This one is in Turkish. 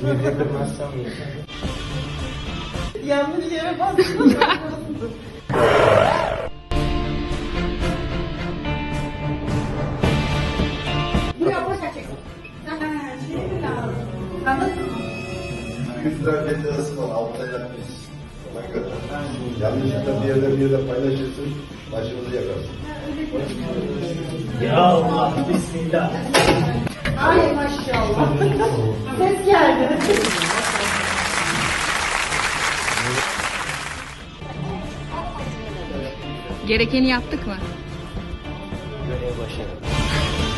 Sivri kırmazsam yeter. Yanlış yere bastın. Buraya boş açacaksın. Ha, şey mi lazım? Anladın mı? 100 lira cezası var, altta yapmış. Ona göre. Yanlışlıkla bir yerde bir yerde paylaşırsın, başınızı yakarsın. Ya Allah bismillah. Ay maşallah. Ses geldi. Gerekeni yaptık mı? Görev başarılı.